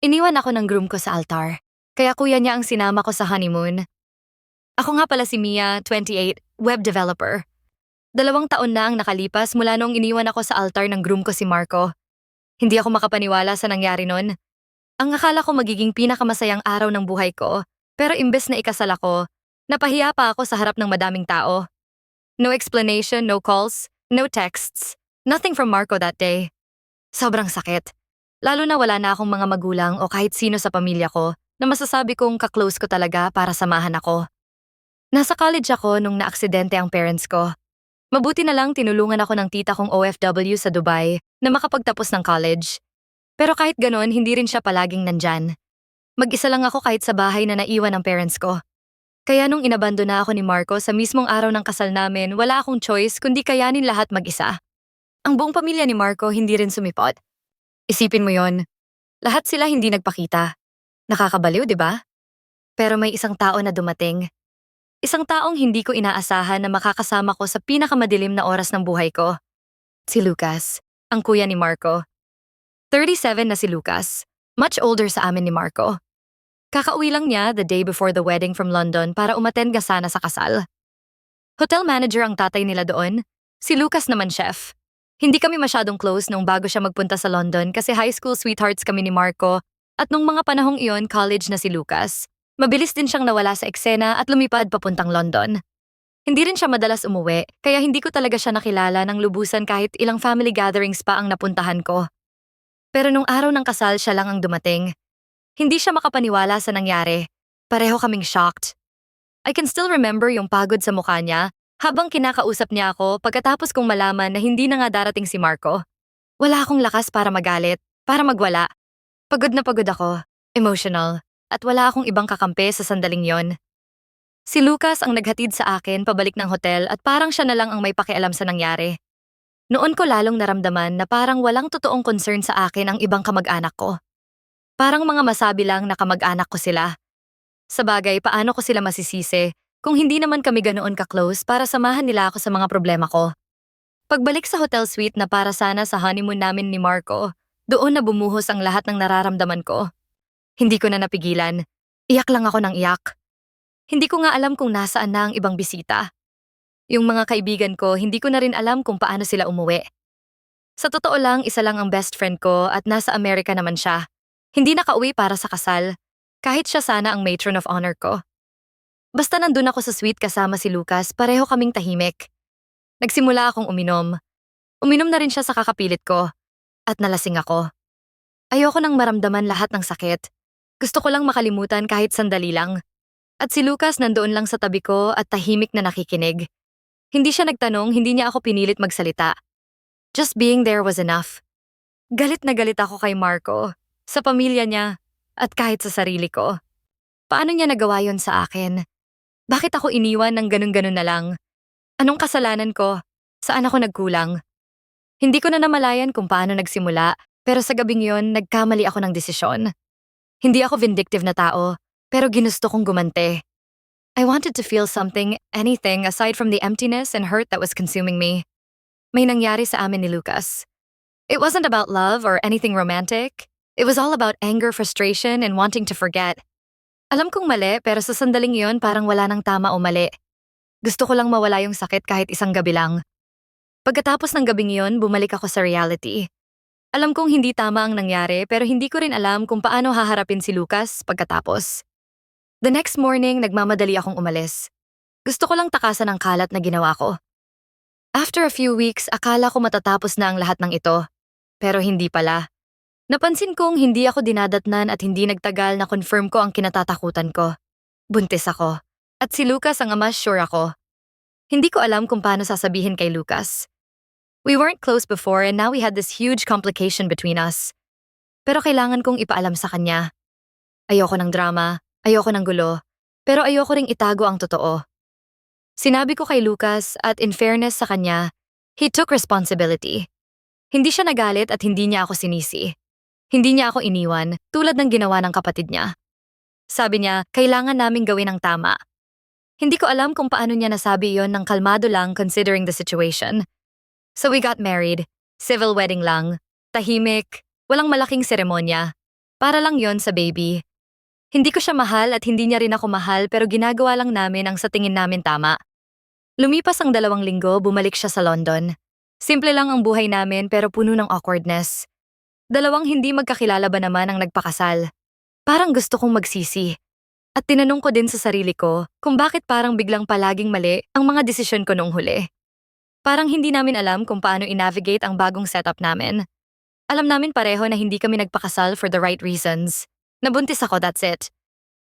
Iniwan ako ng groom ko sa altar, kaya kuya niya ang sinama ko sa honeymoon. Ako nga pala si Mia, 28, web developer. Dalawang taon na ang nakalipas mula noong iniwan ako sa altar ng groom ko si Marco. Hindi ako makapaniwala sa nangyari nun. Ang akala ko magiging pinakamasayang araw ng buhay ko, pero imbes na ikasal ako, napahiya pa ako sa harap ng madaming tao. No explanation, no calls, no texts, nothing from Marco that day. Sobrang sakit. Lalo na wala na akong mga magulang o kahit sino sa pamilya ko na masasabi kong kaklose ko talaga para samahan ako. Nasa college ako nung naaksidente ang parents ko. Mabuti na lang tinulungan ako ng tita kong OFW sa Dubai na makapagtapos ng college. Pero kahit ganon, hindi rin siya palaging nandyan. Mag-isa lang ako kahit sa bahay na naiwan ng parents ko. Kaya nung inabando na ako ni Marco sa mismong araw ng kasal namin, wala akong choice kundi kayanin lahat mag-isa. Ang buong pamilya ni Marco hindi rin sumipot. Isipin mo yon. Lahat sila hindi nagpakita. Nakakabaliw, di ba? Pero may isang tao na dumating. Isang taong hindi ko inaasahan na makakasama ko sa pinakamadilim na oras ng buhay ko. Si Lucas, ang kuya ni Marco. 37 na si Lucas, much older sa amin ni Marco. Kakauwi lang niya the day before the wedding from London para umattend ka sana sa kasal. Hotel manager ang tatay nila doon. Si Lucas naman chef. Hindi kami masyadong close nung bago siya magpunta sa London kasi high school sweethearts kami ni Marco at nung mga panahong iyon college na si Lucas. Mabilis din siyang nawala sa eksena at lumipad papuntang London. Hindi rin siya madalas umuwi, kaya hindi ko talaga siya nakilala ng lubusan kahit ilang family gatherings pa ang napuntahan ko. Pero nung araw ng kasal siya lang ang dumating. Hindi siya makapaniwala sa nangyari. Pareho kaming shocked. I can still remember yung pagod sa mukha niya habang kinakausap niya ako pagkatapos kong malaman na hindi na nga darating si Marco. Wala akong lakas para magalit, para magwala. Pagod na pagod ako, emotional, at wala akong ibang kakampi sa sandaling yon. Si Lucas ang naghatid sa akin pabalik ng hotel at parang siya na lang ang may pakialam sa nangyari. Noon ko lalong naramdaman na parang walang totoong concern sa akin ang ibang kamag-anak ko. Parang mga masabi lang na kamag-anak ko sila. Sa bagay, paano ko sila masisisi kung hindi naman kami ganoon ka-close para samahan nila ako sa mga problema ko. Pagbalik sa hotel suite na para sana sa honeymoon namin ni Marco, doon na bumuhos ang lahat ng nararamdaman ko. Hindi ko na napigilan. Iyak lang ako ng iyak. Hindi ko nga alam kung nasaan na ang ibang bisita. Yung mga kaibigan ko, hindi ko na rin alam kung paano sila umuwi. Sa totoo lang, isa lang ang best friend ko at nasa Amerika naman siya. Hindi nakauwi para sa kasal, kahit siya sana ang matron of honor ko. Basta nandun ako sa suite kasama si Lucas, pareho kaming tahimik. Nagsimula akong uminom. Uminom na rin siya sa kakapilit ko. At nalasing ako. Ayoko nang maramdaman lahat ng sakit. Gusto ko lang makalimutan kahit sandali lang. At si Lucas nandoon lang sa tabi ko at tahimik na nakikinig. Hindi siya nagtanong, hindi niya ako pinilit magsalita. Just being there was enough. Galit na galit ako kay Marco, sa pamilya niya, at kahit sa sarili ko. Paano niya nagawa yon sa akin? Bakit ako iniwan ng ganun-ganun na lang? Anong kasalanan ko? Saan ako nagkulang? Hindi ko na namalayan kung paano nagsimula, pero sa gabing yon, nagkamali ako ng desisyon. Hindi ako vindictive na tao, pero ginusto kong gumante. I wanted to feel something, anything aside from the emptiness and hurt that was consuming me. May nangyari sa amin ni Lucas. It wasn't about love or anything romantic. It was all about anger, frustration, and wanting to forget. Alam kong mali, pero sa sandaling yon parang wala nang tama o mali. Gusto ko lang mawala yung sakit kahit isang gabi lang. Pagkatapos ng gabing yon, bumalik ako sa reality. Alam kong hindi tama ang nangyari pero hindi ko rin alam kung paano haharapin si Lucas pagkatapos. The next morning, nagmamadali akong umalis. Gusto ko lang takasan ang kalat na ginawa ko. After a few weeks, akala ko matatapos na ang lahat ng ito. Pero hindi pala. Napansin kong hindi ako dinadatnan at hindi nagtagal na confirm ko ang kinatatakutan ko. Buntis ako. At si Lucas ang ama sure ako. Hindi ko alam kung paano sasabihin kay Lucas. We weren't close before and now we had this huge complication between us. Pero kailangan kong ipaalam sa kanya. Ayoko ng drama, ayoko ng gulo, pero ayoko ring itago ang totoo. Sinabi ko kay Lucas at in fairness sa kanya, he took responsibility. Hindi siya nagalit at hindi niya ako sinisi. Hindi niya ako iniwan tulad ng ginawa ng kapatid niya. Sabi niya, kailangan naming gawin ang tama. Hindi ko alam kung paano niya nasabi yon ng kalmado lang considering the situation. So we got married, civil wedding lang, tahimik, walang malaking seremonya. Para lang yon sa baby. Hindi ko siya mahal at hindi niya rin ako mahal pero ginagawa lang namin ang sa tingin namin tama. Lumipas ang dalawang linggo, bumalik siya sa London. Simple lang ang buhay namin pero puno ng awkwardness. Dalawang hindi magkakilala ba naman ang nagpakasal. Parang gusto kong magsisi. At tinanong ko din sa sarili ko kung bakit parang biglang palaging mali ang mga desisyon ko noong huli. Parang hindi namin alam kung paano i-navigate ang bagong setup namin. Alam namin pareho na hindi kami nagpakasal for the right reasons. Nabuntis ako, that's it.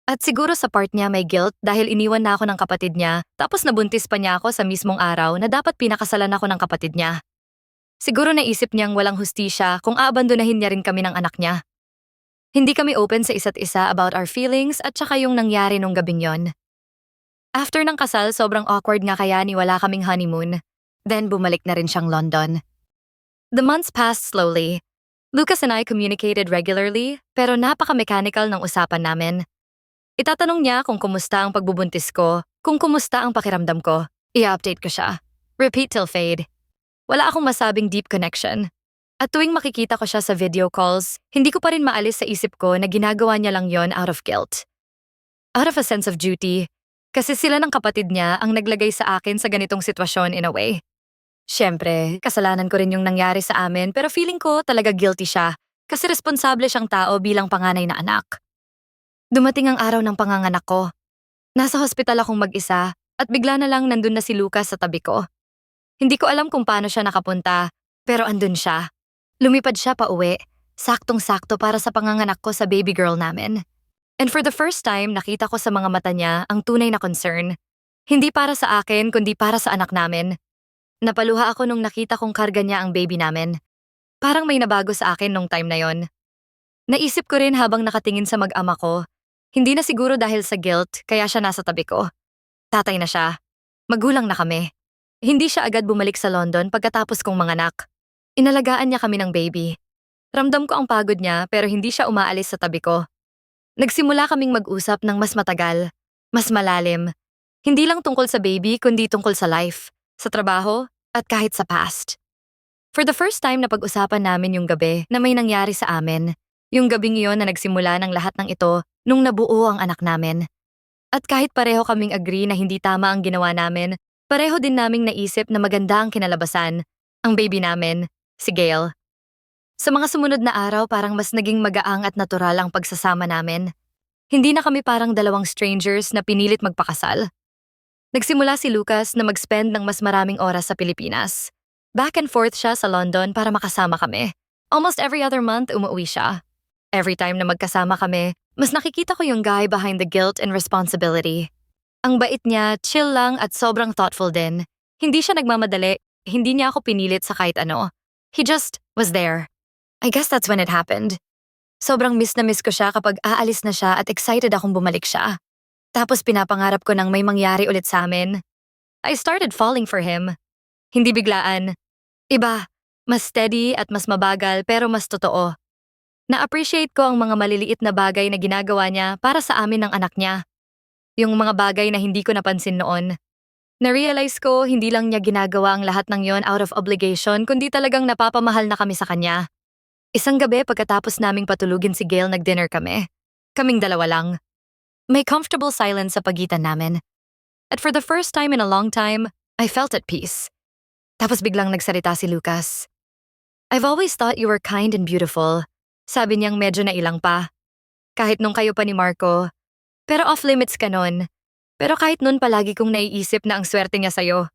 At siguro sa part niya may guilt dahil iniwan na ako ng kapatid niya tapos nabuntis pa niya ako sa mismong araw na dapat pinakasalan ako ng kapatid niya. Siguro naisip niyang walang hustisya kung aabandonahin niya rin kami ng anak niya. Hindi kami open sa isa't isa about our feelings at saka yung nangyari nung gabing yon. After ng kasal, sobrang awkward nga kaya ni wala kaming honeymoon. Then bumalik na rin siyang London. The months passed slowly. Lucas and I communicated regularly, pero napaka-mechanical ng usapan namin. Itatanong niya kung kumusta ang pagbubuntis ko, kung kumusta ang pakiramdam ko. I-update ko siya. Repeat till fade. Wala akong masabing deep connection. At tuwing makikita ko siya sa video calls, hindi ko pa rin maalis sa isip ko na ginagawa niya lang yon out of guilt. Out of a sense of duty, kasi sila ng kapatid niya ang naglagay sa akin sa ganitong sitwasyon in a way. Siyempre, kasalanan ko rin yung nangyari sa amin pero feeling ko talaga guilty siya kasi responsable siyang tao bilang panganay na anak. Dumating ang araw ng panganganak ko. Nasa hospital akong mag-isa at bigla na lang nandun na si Lucas sa tabi ko. Hindi ko alam kung paano siya nakapunta, pero andun siya. Lumipad siya pa uwi, saktong-sakto para sa panganganak ko sa baby girl namin. And for the first time, nakita ko sa mga mata niya ang tunay na concern. Hindi para sa akin, kundi para sa anak namin. Napaluha ako nung nakita kong karga niya ang baby namin. Parang may nabago sa akin nung time na yon. Naisip ko rin habang nakatingin sa mag-ama ko, hindi na siguro dahil sa guilt kaya siya nasa tabi ko. Tatay na siya. Magulang na kami. Hindi siya agad bumalik sa London pagkatapos kong manganak. Inalagaan niya kami ng baby. Ramdam ko ang pagod niya pero hindi siya umaalis sa tabi ko. Nagsimula kaming mag-usap ng mas matagal, mas malalim. Hindi lang tungkol sa baby kundi tungkol sa life, sa trabaho, at kahit sa past. For the first time na pag-usapan namin yung gabi na may nangyari sa amin, yung gabing iyon na nagsimula ng lahat ng ito nung nabuo ang anak namin. At kahit pareho kaming agree na hindi tama ang ginawa namin, pareho din naming naisip na maganda ang kinalabasan, ang baby namin, si Gail. Sa mga sumunod na araw parang mas naging magaang at natural ang pagsasama namin. Hindi na kami parang dalawang strangers na pinilit magpakasal. Nagsimula si Lucas na mag-spend ng mas maraming oras sa Pilipinas. Back and forth siya sa London para makasama kami. Almost every other month umuwi siya. Every time na magkasama kami, mas nakikita ko yung guy behind the guilt and responsibility. Ang bait niya, chill lang at sobrang thoughtful din. Hindi siya nagmamadali, hindi niya ako pinilit sa kahit ano. He just was there. I guess that's when it happened. Sobrang miss na miss ko siya kapag aalis na siya at excited akong bumalik siya. Tapos pinapangarap ko nang may mangyari ulit sa amin. I started falling for him. Hindi biglaan. Iba, mas steady at mas mabagal pero mas totoo. Na-appreciate ko ang mga maliliit na bagay na ginagawa niya para sa amin ng anak niya. Yung mga bagay na hindi ko napansin noon. Na-realize ko hindi lang niya ginagawa ang lahat ng yon out of obligation kundi talagang napapamahal na kami sa kanya. Isang gabi pagkatapos naming patulugin si Gail nag-dinner kami. Kaming dalawa lang. May comfortable silence sa pagitan namin. At for the first time in a long time, I felt at peace. Tapos biglang nagsalita si Lucas. I've always thought you were kind and beautiful. Sabi niyang medyo nailang pa. Kahit nung kayo pa ni Marco. Pero off-limits ka nun. Pero kahit noon palagi kong naiisip na ang swerte niya sa'yo.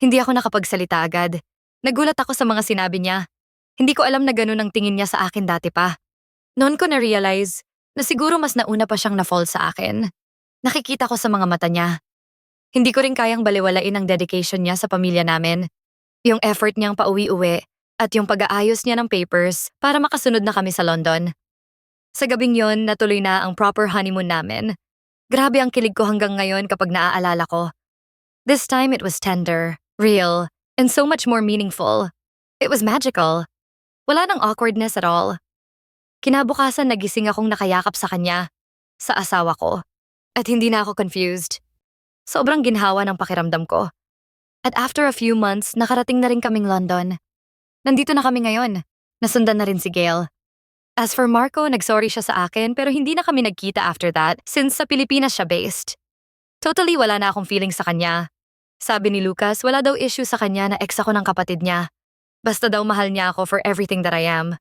Hindi ako nakapagsalita agad. Nagulat ako sa mga sinabi niya. Hindi ko alam na ganun ang tingin niya sa akin dati pa. Noon ko na-realize na siguro mas nauna pa siyang na-fall sa akin. Nakikita ko sa mga mata niya. Hindi ko rin kayang baliwalain ang dedication niya sa pamilya namin. Yung effort niyang pauwi-uwi at yung pag-aayos niya ng papers para makasunod na kami sa London. Sa gabing yon, natuloy na ang proper honeymoon namin Grabe ang kilig ko hanggang ngayon kapag naaalala ko. This time it was tender, real, and so much more meaningful. It was magical. Wala nang awkwardness at all. Kinabukasan nagising akong nakayakap sa kanya, sa asawa ko, at hindi na ako confused. Sobrang ginhawa ng pakiramdam ko. At after a few months, nakarating na rin kaming London. Nandito na kami ngayon. Nasundan na rin si Gail. As for Marco, nagsorry siya sa akin pero hindi na kami nagkita after that since sa Pilipinas siya based. Totally wala na akong feeling sa kanya. Sabi ni Lucas, wala daw issue sa kanya na ex ako ng kapatid niya. Basta daw mahal niya ako for everything that I am.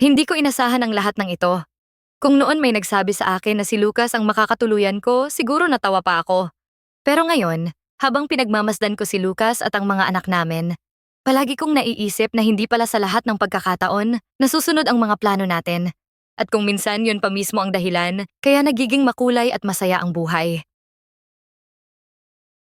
Hindi ko inasahan ang lahat ng ito. Kung noon may nagsabi sa akin na si Lucas ang makakatuluyan ko, siguro natawa pa ako. Pero ngayon, habang pinagmamasdan ko si Lucas at ang mga anak namin, palagi kong naiisip na hindi pala sa lahat ng pagkakataon nasusunod ang mga plano natin. At kung minsan yun pa mismo ang dahilan, kaya nagiging makulay at masaya ang buhay.